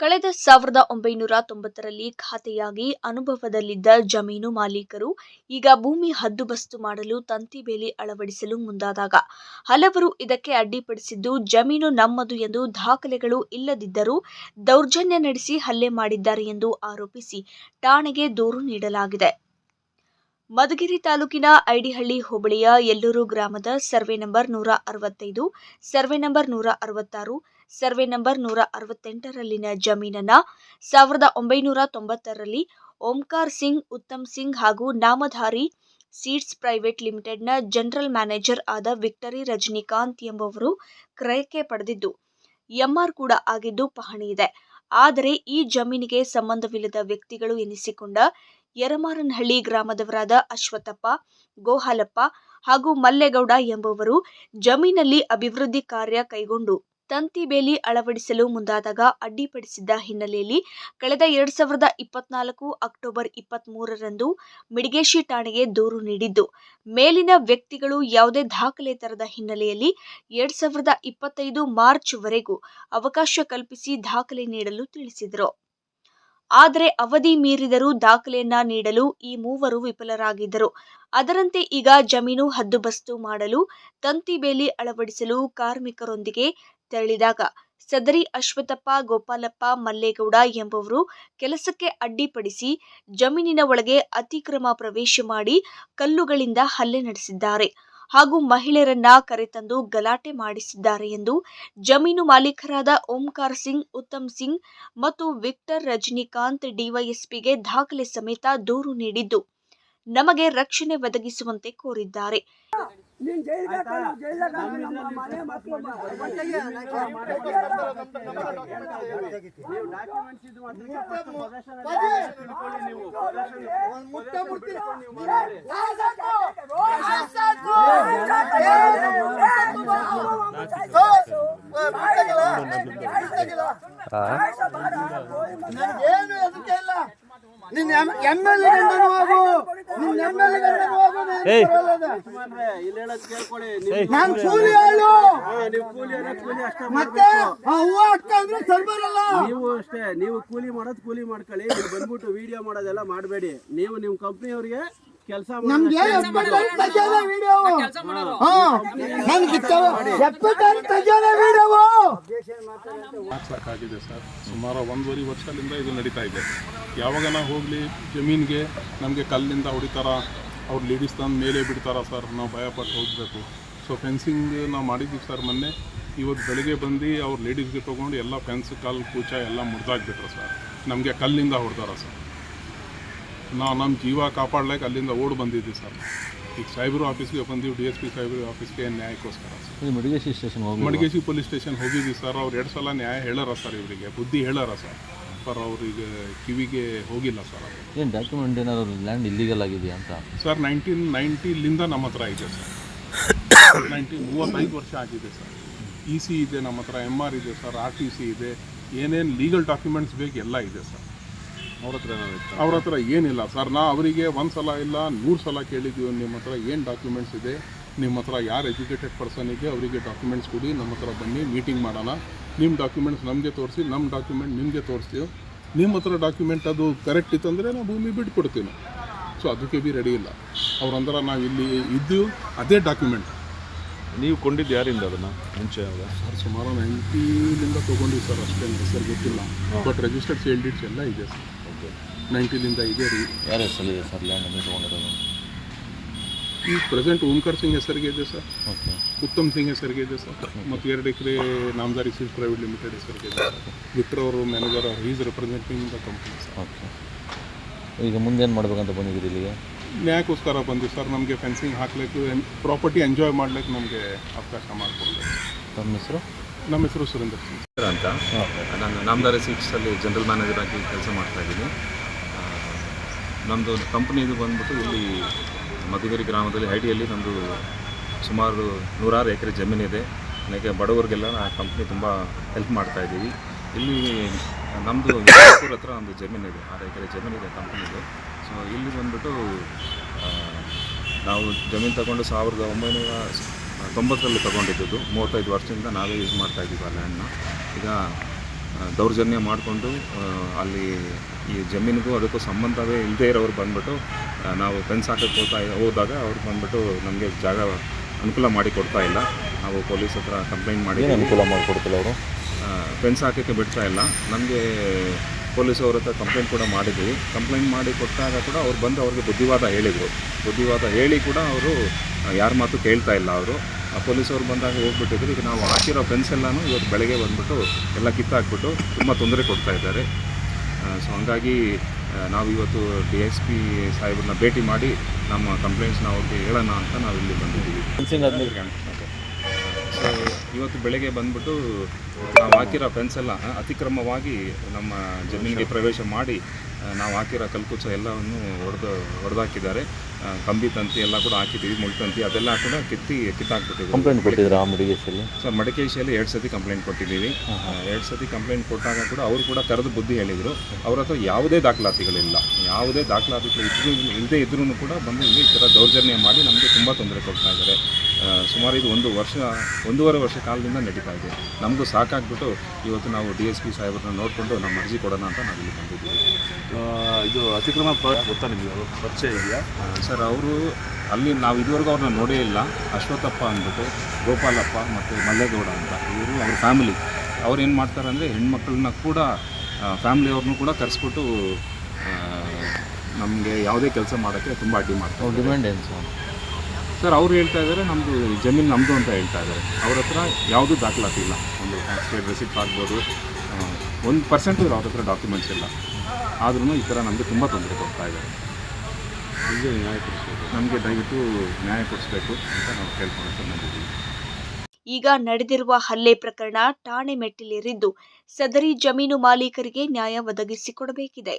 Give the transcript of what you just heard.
ಕಳೆದ ಸಾವಿರದ ಒಂಬೈನೂರ ತೊಂಬತ್ತರಲ್ಲಿ ಖಾತೆಯಾಗಿ ಅನುಭವದಲ್ಲಿದ್ದ ಜಮೀನು ಮಾಲೀಕರು ಈಗ ಭೂಮಿ ಹದ್ದುಬಸ್ತು ಮಾಡಲು ತಂತಿ ಬೇಲಿ ಅಳವಡಿಸಲು ಮುಂದಾದಾಗ ಹಲವರು ಇದಕ್ಕೆ ಅಡ್ಡಿಪಡಿಸಿದ್ದು ಜಮೀನು ನಮ್ಮದು ಎಂದು ದಾಖಲೆಗಳು ಇಲ್ಲದಿದ್ದರೂ ದೌರ್ಜನ್ಯ ನಡೆಸಿ ಹಲ್ಲೆ ಮಾಡಿದ್ದಾರೆ ಎಂದು ಆರೋಪಿಸಿ ಠಾಣೆಗೆ ದೂರು ನೀಡಲಾಗಿದೆ. ಮಧುಗಿರಿ ತಾಲೂಕಿನ ಐಡಿಹಳ್ಳಿ ಹೋಬಳಿಯ ಯಲ್ಲೂರು ಗ್ರಾಮದ ಸರ್ವೆ ನಂಬರ್ ನೂರ ಅರವತ್ತೈದು, ಸರ್ವೆ ನಂಬರ್ ನೂರ ಅರವತ್ತಾರು ಸರ್ವೆ ನಂಬರ್ ನೂರ ಅರವತ್ತೆಂಟರಲ್ಲಿನ ಜಮೀನನ್ನ ಸಾವಿರದ ಒಂಬೈನೂರ ತೊಂಬತ್ತರಲ್ಲಿ ಓಂಕಾರ್ ಸಿಂಗ್, ಉತ್ತಮ್ ಸಿಂಗ್ ಹಾಗೂ ನಾಮಧಾರಿ ಸೀಡ್ಸ್ ಪ್ರೈವೇಟ್ ಲಿಮಿಟೆಡ್ನ ಜನರಲ್ ಮ್ಯಾನೇಜರ್ ಆದ ವಿಕ್ಟರಿ ರಜನಿಕಾಂತ್ ಎಂಬುವರು ಕ್ರಯಕ್ಕೆ ಪಡೆದಿದ್ದು, ಎಂಆರ್ ಕೂಡ ಆಗಿದ್ದು ಪಹಣಿ ಇದೆ. ಆದರೆ ಈ ಜಮೀನಿಗೆ ಸಂಬಂಧವಿಲ್ಲದ ವ್ಯಕ್ತಿಗಳು ಎನಿಸಿಕೊಂಡ ಯರಮಾರನಹಳ್ಳಿ ಗ್ರಾಮದವರಾದ ಅಶ್ವತ್ಥಪ್ಪ, ಗೋಹಾಲಪ್ಪ ಹಾಗೂ ಮಲ್ಲೇಗೌಡ ಎಂಬುವರು ಜಮೀನಲ್ಲಿ ಅಭಿವೃದ್ಧಿ ಕಾರ್ಯ ಕೈಗೊಂಡು ತಂತಿ ಬೇಲಿ ಅಳವಡಿಸಲು ಮುಂದಾದಾಗ ಅಡ್ಡಿಪಡಿಸಿದ್ದ ಹಿನ್ನೆಲೆಯಲ್ಲಿ ಕಳೆದ ಎರಡ್ ಸಾವಿರದ ಇಪ್ಪತ್ನಾಲ್ಕು ಅಕ್ಟೋಬರ್ ಇಪ್ಪತ್ತ್ ಮೂರರಂದು ಮಿಡಿಗೇಶಿ ಠಾಣೆಗೆ ದೂರು ನೀಡಿದ್ದು. ಮೇಲಿನ ವ್ಯಕ್ತಿಗಳು ಯಾವುದೇ ದಾಖಲೆ ತರದ ಹಿನ್ನೆಲೆಯಲ್ಲಿ ಎರಡ್ ಸಾವಿರದ ಇಪ್ಪತ್ತೈದು ಮಾರ್ಚ್ ವರೆಗೂ ಅವಕಾಶ ಕಲ್ಪಿಸಿ ದಾಖಲೆ ನೀಡಲು ತಿಳಿಸಿದರು. ಆದರೆ ಅವಧಿ ಮೀರಿದರೂ ದಾಖಲೆಯನ್ನ ನೀಡಲು ಈ ಮೂವರು ವಿಫಲರಾಗಿದ್ದರು. ಅದರಂತೆ ಈಗ ಜಮೀನು ಹದ್ದುಬಸ್ತು ಮಾಡಲು ತಂತಿ ಬೇಲಿ ಅಳವಡಿಸಲು ಕಾರ್ಮಿಕರೊಂದಿಗೆ ತೆರಳಿದಾಗ ಸದರಿ ಅಶ್ವತ್ಥಪ್ಪ, ಗೋಪಾಲಪ್ಪ, ಮಲ್ಲೇಗೌಡ ಎಂಬುವರು ಕೆಲಸಕ್ಕೆ ಅಡ್ಡಿಪಡಿಸಿ ಜಮೀನಿನ ಒಳಗೆ ಅತಿಕ್ರಮ ಪ್ರವೇಶ ಮಾಡಿ ಕಲ್ಲುಗಳಿಂದ ಹಲ್ಲೆ ನಡೆಸಿದ್ದಾರೆ. ಹಾಗೂ ಮಹಿಳೆಯರನ್ನ ಕರೆತಂದು ಗಲಾಟೆ ಮಾಡಿಸಿದ್ದಾರೆ ಎಂದು ಜಮೀನು ಮಾಲೀಕರಾದ ಓಂಕಾರ್ ಸಿಂಗ್, ಉತ್ತಮ್ ಸಿಂಗ್ ಮತ್ತು ವಿಕ್ಟರ್ ರಜನಿಕಾಂತ್ ಡಿವೈಎಸ್ಪಿಗೆ ದಾಖಲೆ ಸಮೇತ ದೂರು ನೀಡಿದ್ದು. ನಮಗೆ ರಕ್ಷಣೆ ಒದಗಿಸುವಂತೆ ಕೋರಿದ್ದಾರೆ. ನೀನ್ ಹಾಕೋದು, ನಮ್ಮ ಮನೆ ಮಕ್ಕಳು. ನನಗೇನು ಹೆದರಿಕೆ ಇಲ್ಲ ನಿನ್ ಎಂ ಎಲ್ ಎ ಹೋಗು ನಿನ್ ಎಂ ಎಲ್ ಎ ಹೋಗು ಯಜಮಾನ್ರೆ, ಇಲ್ಲಿ ಹೇಳೋದ್ ಕೇಳ್ಕೊಳ್ಳಿ. ನೀವು- ಕೂಲಿ ಅಷ್ಟೇ ಮತ್ತೆ ಮಾಡ್ಬೇಕು. ಆ ಹೂವ ಅಕ್ಕ ಅಂದ್ರೆ ಸರಿ ಬರಲ್ಲ ನೀವು ಅಷ್ಟೇ ನೀವು ಕೂಲಿ ಮಾಡೋದ್ ಕೂಲಿ ಮಾಡ್ಕೊಳ್ಳಿ. ನೀವು ಬಂದ್ಬಿಟ್ಟು ವಿಡಿಯೋ ಮಾಡೋದೆಲ್ಲ ಮಾಡಬೇಡಿ. ನೀವು ನಿಮ್ ಕಂಪ್ನಿಯವ್ರಿಗೆ ಕೆಲಸ ನಮ್ಗೆ ಎಪ್ಪತ್ತಾರು ತೆಗ್ಯೋದೆ ವಿಡಿಯೋ ಹಾ. ನನ್ಗೆ ಎಪ್ಪತ್ತಾರು ತೆಗ್ಯೋದೆ ವಿಡಿಯೋ ಸಾಕಾಗಿದೆ ಸರ್. ಸುಮಾರು ಒಂದೂವರೆ ವರ್ಷದಿಂದ ಇದು ನಡೀತಾ ಇದೆ. ಯಾವಾಗ ನಾವು ಹೋಗಲಿ ಜಮೀನಿಗೆ ನಮಗೆ ಕಲ್ಲಿಂದ ಹೊಡಿತಾರ ಅವ್ರು ಲೇಡೀಸ್ ತಂದು ಮೇಲೆ ಬಿಡ್ತಾರ ಸರ್. ನಾವು ಭಯಪಟ್ಟು ಹೋಗಬೇಕು. ಸೊ ಫೆನ್ಸಿಂಗ್ ನಾವು ಮಾಡಿದ್ದೀವಿ ಸರ್ ಮೊನ್ನೆ. ಇವತ್ತು ಬೆಳಗ್ಗೆ ಬಂದು ಅವ್ರು ಲೇಡೀಸ್ಗೆ ತೊಗೊಂಡು ಎಲ್ಲ ಫೆನ್ಸ್ ಕಲ್ಲು ಕೂಚ ಎಲ್ಲ ಮುರಿದಾಕ್ಬಿಟ್ರು ಸರ್. ನಮಗೆ ಕಲ್ಲಿಂದ ಹೊಡ್ತಾರ ಸರ್. ನಾವು ನಮ್ಮ ಜೀವ ಕಾಪಾಡ್ಲಿಕ್ಕೆ ಅಲ್ಲಿಂದ ಓಡ್ ಬಂದಿದ್ದೀವಿ ಸರ್. ಈಗ ಸೈಬರ್ ಆಫೀಸ್ಗೆ ಬಂದೀವಿ ಡಿ ಎಸ್ ಪಿ ಸಾಹೇಬ್ರ ಆಫೀಸ್ಗೆ ನ್ಯಾಯಕ್ಕೋಸ್ಕರ ಸರ್? ಮಡಿಗೇಶಿ ಸ್ಟೇಷನ್ ಹೋಗಿ ಮಡಿಗೇಶಿ ಪೊಲೀಸ್ ಸ್ಟೇಷನ್ ಹೋಗಿದ್ವಿ ಸರ್. ಅವ್ರು ಎರಡು ಸಲ ನ್ಯಾಯ ಹೇಳಾರ ಸರ್ ಇವರಿಗೆ. ಬುದ್ಧಿ ಹೇಳಾರ ಸರ್. ಪರ್ ಅವ್ರಿಗೆ ಕಿವಿಗೆ ಹೋಗಿಲ್ಲ ಸರ್ ಏನು ಡಾಕ್ಯುಮೆಂಟ್ ಏನಾದ್ರು ಲ್ಯಾಂಡ್ ಇಲ್ಲಿಗಲ್ ಆಗಿದೆಯಾ ಅಂತ? ಸರ್ ನೈನ್ಟೀನ್ ನೈಂಟಿಲಿಂದ ನಮ್ಮ ಹತ್ರ ಇದೆ ಸರ್. ನೈನ್ಟೀನ್ ಮೂವತ್ತೈದು ವರ್ಷ ಆಗಿದೆ ಸರ್. ಇ ಸಿ ಇದೆ ನಮ್ಮ ಹತ್ರ ಎಂ ಆರ್ ಇದೆ ಸರ್ ಆರ್ ಟಿ ಸಿ ಇದೆ. ಏನೇನು ಲೀಗಲ್ ಡಾಕ್ಯುಮೆಂಟ್ಸ್ ಬೇಕು ಎಲ್ಲ ಇದೆ ಸರ್. ಅವ್ರ ಹತ್ರ ಅವ್ರ ಹತ್ರ ಏನಿಲ್ಲ. ಸರ್ ನಾ ಅವರಿಗೆ ಒಂದು ಸಲ ಇಲ್ಲ ನೂರು ಸಲ ಕೇಳಿದ್ದೀವಿ ನಿಮ್ಮ ಹತ್ರ ಏನು ಡಾಕ್ಯುಮೆಂಟ್ಸ್ ಇದೆ? ನಿಮ್ಮ ಹತ್ರ ಯಾರು ಎಜುಕೇಟೆಡ್ ಪರ್ಸನ್ ಇದೆ? ಅವರಿಗೆ ಡಾಕ್ಯುಮೆಂಟ್ಸ್ ಕೊಡಿ ನಮ್ಮ ಹತ್ರ ಬನ್ನಿ ಮೀಟಿಂಗ್ ಮಾಡೋಣ. ನಿಮ್ಮ ಡಾಕ್ಯುಮೆಂಟ್ಸ್ ನಮಗೆ ತೋರಿಸಿ ನಮ್ಮ ಡಾಕ್ಯುಮೆಂಟ್ ನಿಮಗೆ ತೋರಿಸ್ತೀವಿ. ನಿಮ್ಮ ಹತ್ರ ಡಾಕ್ಯುಮೆಂಟ್ ಅದು ಕರೆಕ್ಟ್ ಇತ್ತಂದರೆ ನಾವು ಭೂಮಿ ಬಿಟ್ಕೊಡ್ತೀವಿ ನಾವು ಸೊ ಅದಕ್ಕೆ ಬಿ ರೆಡಿ ಇಲ್ಲ. ಅವ್ರಂದ್ರೆ ನಾವು ಇಲ್ಲಿ ಇದ್ದು ಅದೇ ಡಾಕ್ಯುಮೆಂಟ್ ನೀವು ಕೊಂಡಿದ್ದು ಯಾರಿಂದ ಅದನ್ನು? ಮುಂಚೆ ಸರ್ ಸುಮಾರು ನೈಂಟಿಲಿಂದ ತೊಗೊಂಡಿವಿ ಸರ್ ಅಷ್ಟೇ ಸರ್ ಗೊತ್ತಿಲ್ಲ. ಬಟ್ ರಿಜಿಸ್ಟರ್ಡ್ ಸೇಲ್ ಡೀಟ್ಸ್ ಎಲ್ಲ ಇದೆ ಸರ್. ನೈಂಟಿಲಿಂದ ಇದೆ ರೀ. ಯಾರ ಹೆಸರಿದೆ ಸರ್? ಲ್ಯಾಂಡ್ ಅನ್ನು ತೊಗೊಂಡಿರೋದು. ಈಗ ಪ್ರೆಸೆಂಟ್ ಓಂಕಾರ್ ಸಿಂಗ್ ಹೆಸರಿಗೆ ಇದೆ ಸರ್. ಓಕೆ. ಉತ್ತಮ್ ಸಿಂಗ್ ಹೆಸರಿಗೆ ಇದೆ ಸರ್. ಮತ್ತು ಎರಡು ಎಕರೆ ನಾಮದಾರಿ ಸೀಸ್ ಪ್ರೈವೇಟ್ ಲಿಮಿಟೆಡ್ ಹೆಸರಿಗೆ ಇದೆ ಮಿತ್ರ ವಿಕ್ಟರ್ ಅವರು manager is representing the company sir. Okay. ಈಗ ಮುಂದೇನು ಮಾಡ್ಬೇಕಂತ ಬಂದಿದ್ದೀರಿ ಇಲ್ಲಿಗೆ? ನ್ಯಾಯಕ್ಕೋಸ್ಕರ ಬಂದು ಸರ್. ನಮಗೆ ಫೆನ್ಸಿಂಗ್ ಹಾಕ್ಲಿಕ್ಕೆ ಪ್ರಾಪರ್ಟಿ ಎಂಜಾಯ್ ಮಾಡ್ಲಿಕ್ಕೆ ನಮಗೆ ಅವಕಾಶ ಮಾಡಿಕೊಡ್ಬೇಕು. ತಮ್ಮ ಹೆಸರು? ನಮ್ಮ ಹೆಸರು ಸುರೇಂದ್ರ ಸಿಂಗ್. ಅಂತ. ನಾನು ನಾಮದಾರಿ ಸೀಟ್ಸಲ್ಲಿ ಜನರಲ್ ಮ್ಯಾನೇಜರ್ ಆಗಿ ಕೆಲಸ ಮಾಡ್ತಾ ಇದ್ದೀನಿ. ನಮ್ಮದು ಕಂಪ್ನಿದು ಬಂದ್ಬಿಟ್ಟು ಇಲ್ಲಿ ಮಧುಗಿರಿ ಗ್ರಾಮದಲ್ಲಿ ಐಟಿಯಲ್ಲಿ ನಮ್ಮದು ಸುಮಾರು ನೂರಾರು ಎಕರೆ ಜಮೀನಿದೆ. ನನಗೆ ಬಡವರಿಗೆಲ್ಲ ಆ ಕಂಪ್ನಿ ತುಂಬ ಹೆಲ್ಪ್ ಮಾಡ್ತಾ ಇದ್ದೀವಿ. ಇಲ್ಲಿ ನಮ್ಮದು ವಿಜಯಪುರ ಹತ್ರ ಒಂದು ಜಮೀನಿದೆ. ಆರು ಎಕರೆ ಜಮೀನಿದೆ ಕಂಪ್ನಿದು. ಸೊ ಇಲ್ಲಿ ಬಂದ್ಬಿಟ್ಟು ನಾವು ಜಮೀನು ತಗೊಂಡು ಸಾವಿರದ ಒಂಬೈನೂರ ತೊಂಬತ್ತರಲ್ಲಿ ತೊಗೊಂಡಿದ್ದು ಮೂವತ್ತೈದು ವರ್ಷದಿಂದ ನಾವೇ ಯೂಸ್ ಮಾಡ್ತಾ ಇದ್ದೀವಿ ಆ ಲ್ಯಾಂಡ್ನ ಈಗ ದೌರ್ಜನ್ಯ ಮಾಡಿಕೊಂಡು ಅಲ್ಲಿ ಈ ಜಮೀನಿಗೂ ಅದಕ್ಕೂ ಸಂಬಂಧವೇ ಇಲ್ಲದೇ ಇರೋರು ಬಂದ್ಬಿಟ್ಟು ನಾವು ಫೆನ್ಸ್ ಹಾಕಕ್ಕೆ ಹೋಗ್ತಾ ಹೋದಾಗ ಅವ್ರು ಬಂದ್ಬಿಟ್ಟು ನಮಗೆ ಜಾಗ ಅನುಕೂಲ ಮಾಡಿ ಕೊಡ್ತಾ ಇಲ್ಲ. ನಾವು ಪೊಲೀಸ್ ಹತ್ರ ಕಂಪ್ಲೇಂಟ್ ಮಾಡಿ ಅನುಕೂಲ ಮಾಡಿಕೊಡ್ತಿಲ್ಲ ಅವರು? ಫೆನ್ಸ್ ಹಾಕೋಕ್ಕೆ ಬಿಡ್ತಾ ಇಲ್ಲ. ನಮಗೆ ಪೊಲೀಸ್ ಅವ್ರ ಹತ್ರ ಕಂಪ್ಲೇಂಟ್ ಕೂಡ ಮಾಡಿದ್ವಿ. ಕಂಪ್ಲೇಂಟ್ ಮಾಡಿ ಕೊಟ್ಟಾಗ ಕೂಡ ಅವ್ರು ಬಂದು ಅವ್ರಿಗೆ ಬುದ್ಧಿವಾದ ಹೇಳಿದರು. ಬುದ್ಧಿವಾದ ಹೇಳಿ ಕೂಡ ಅವರು ಯಾರ ಮಾತು ಕೇಳ್ತಾ ಇಲ್ಲ ಅವರು. ಪೊಲೀಸವ್ರು ಬಂದಾಗ ಹೋಗ್ಬಿಟ್ಟಿದ್ರು. ಈಗ ನಾವು ಹಾಕಿರೋ ಫೆನ್ಸ್ ಎಲ್ಲನೂ ಇವತ್ತು ಬೆಳಗ್ಗೆ ಬಂದ್ಬಿಟ್ಟು ಎಲ್ಲ ಕಿತ್ತಾಕ್ಬಿಟ್ಟು ತುಂಬ ತೊಂದರೆ ಕೊಡ್ತಾ ಇದ್ದಾರೆ. ಸೊ ಹಂಗಾಗಿ ಆ, ನಾವು ಇವತ್ತು ಡಿ ಎಸ್ ಪಿ ಸಾಹೇಬ್ರನ್ನ ಭೇಟಿ ಮಾಡಿ ನಮ್ಮ ಕಂಪ್ಲೇಂಟ್ಸ್ ನಾವು ಹೇಳೋಣ ಅಂತ ನಾವು ಇಲ್ಲಿ ಬಂದಿದ್ದೀವಿ. ಸೊ ಇವತ್ತು ಬೆಳಗ್ಗೆ ಬಂದ್ಬಿಟ್ಟು ನಾವು ಹಾಕಿರೋ ಫೆನ್ಸ್ ಎಲ್ಲ ಅತಿಕ್ರಮವಾಗಿ ನಮ್ಮ ಜಮೀನಿಗೆ ಪ್ರವೇಶ ಮಾಡಿ ಆ, ನಾವು ಹಾಕಿರೋ ಕಲ್ಕುಚ್ಚ ಎಲ್ಲವನ್ನು ಹೊಡೆದು ಹೊಡೆದಾಕಿದ್ದಾರೆ ಕಂಬಿ ತಂತಿ ಎಲ್ಲ ಕೂಡ ಹಾಕಿದ್ದೀವಿ ಮುಳ್ತಂತಿ ಅದೆಲ್ಲ ಕೂಡ ಕಿತ್ತಿ ಕಿತ್ತಾಕ್ಬಿಟ್ಟಿದ್ದೀವಿ. ಕಂಪ್ಲೇಂಟ್ ಕೊಟ್ಟಿದ್ದೀರಾ ಆ ಮಡಿಕೇಶಿಯಲ್ಲಿ ಸರ್ ಮಡಿಕೇಶಿಯಲ್ಲಿ ಎರಡು ಸತಿ ಕಂಪ್ಲೇಂಟ್ ಕೊಟ್ಟಿದ್ದೀವಿ. ಎರಡು ಸತಿ ಕಂಪ್ಲೇಂಟ್ ಕೊಟ್ಟಾಗ ಕೂಡ ಅವರು ಕೂಡ ಕರೆದು ಬುದ್ಧಿ ಹೇಳಿದರು. ಅವ್ರ ಹತ್ರ ಯಾವುದೇ ದಾಖಲಾತಿಗಳಿಲ್ಲ. ಯಾವುದೇ ದಾಖಲಾತಿಗಳು ಇದ್ರೂ ಇಲ್ಲದೇ ಇದ್ರೂ ಕೂಡ ಬಂದು ಇಲ್ಲಿ ಈ ಥರ ದೌರ್ಜನ್ಯ ಮಾಡಿ ನಮಗೆ ತುಂಬ ತೊಂದರೆ ಕೊಡ್ತಾ ಇದ್ದಾರೆ. ಸುಮಾರು ಇದು ಒಂದು ವರ್ಷ ಒಂದೂವರೆ ವರ್ಷ ಕಾಲದಿಂದ ನಡೀತಾ ಇದೆ. ನಮಗೂ ಸಾಕಾಗ್ಬಿಟ್ಟು ಇವತ್ತು ನಾವು ಡಿ ಎಸ್ ಪಿ ಸಾಹೇಬ್ರನ್ನ ನೋಡಿಕೊಂಡು ನಮ್ಮ ಅರ್ಜಿ ಕೊಡೋಣ ಅಂತ ನಾವು ಇಲ್ಲಿ ಬಂದಿದ್ದೀವಿ. ಇದು ಅತಿಕ್ರಮ ಗೊತ್ತಾ ನಿಮಗೆ ಪರಿಚಯ ಇದೆಯಾ? ಸರ್ ಅವರು ಅಲ್ಲಿ ನಾವು ಇದುವರೆಗೂ ಅವ್ರನ್ನ ನೋಡೇ ಇಲ್ಲ. ಅಶ್ವಥಪ್ಪ ಅಂದ್ಬಿಟ್ಟು ಗೋಪಾಲಪ್ಪ ಮತ್ತು ಮಲ್ಲೇಗೌಡ ಅಂತ. ಇವರು ಅವ್ರ ಫ್ಯಾಮಿಲಿ ಅವ್ರು ಏನು ಮಾಡ್ತಾರೆ ಅಂದರೆ ಹೆಣ್ಮಕ್ಳನ್ನ ಕೂಡ ಫ್ಯಾಮಿಲಿಯವ್ರನ್ನೂ ಕೂಡ ಕರೆಸ್ಬಿಟ್ಟು ನಮಗೆ ಯಾವುದೇ ಕೆಲಸ ಮಾಡೋಕ್ಕೆ ತುಂಬ ಅಡ್ಡಿ ಮಾಡ್ತಾರೆ ಡಿಮ್ಯಾಂಡ್ ಏನು ಸರ್? ಸರ್ ಅವ್ರು ಹೇಳ್ತಾ ಇದ್ದಾರೆ ನಮ್ಮದು ಜಮೀನು ನಮ್ಮದು ಅಂತ ಹೇಳ್ತಾ ಇದ್ದಾರೆ. ಅವ್ರ ಹತ್ರ ಯಾವುದೂ ದಾಖಲಾತಿ ಇಲ್ಲ. ಒಂದು ಟ್ಯಾಕ್ಸ್ ಪೇಡ್ ರೆಸಿಪ್ಟ್ ಆಗ್ಬೋದು. ಒಂದು ಪರ್ಸೆಂಟು ಅವ್ರ ಹತ್ರ ಡಾಕ್ಯುಮೆಂಟ್ಸ್ ಇಲ್ಲ. ಆದ್ರೂ ಈ ಥರ ನಮಗೆ ತುಂಬ ತೊಂದರೆ ಕೊಡ್ತಾ ಇದ್ದಾರೆ. ನಮಗೆ ದಯವಿಟ್ಟು ನ್ಯಾಯ ಕೊಡಿಸ್ಬೇಕು ಅಂತ ನಾವು ಕೇಳ್ಕೊಂಡು ಬಂದಿದ್ದೀವಿ. ಈಗ ನಡೆದಿರುವ ಹಲ್ಲೆ ಪ್ರಕರಣ ಠಾಣೆ ಮೆಟ್ಟಿಲೇರಿದ್ದು. ಸದರಿ ಜಮೀನು ಮಾಲೀಕರಿಗೆ ನ್ಯಾಯ ಒದಗಿಸಿಕೊಡಬೇಕಿದೆ.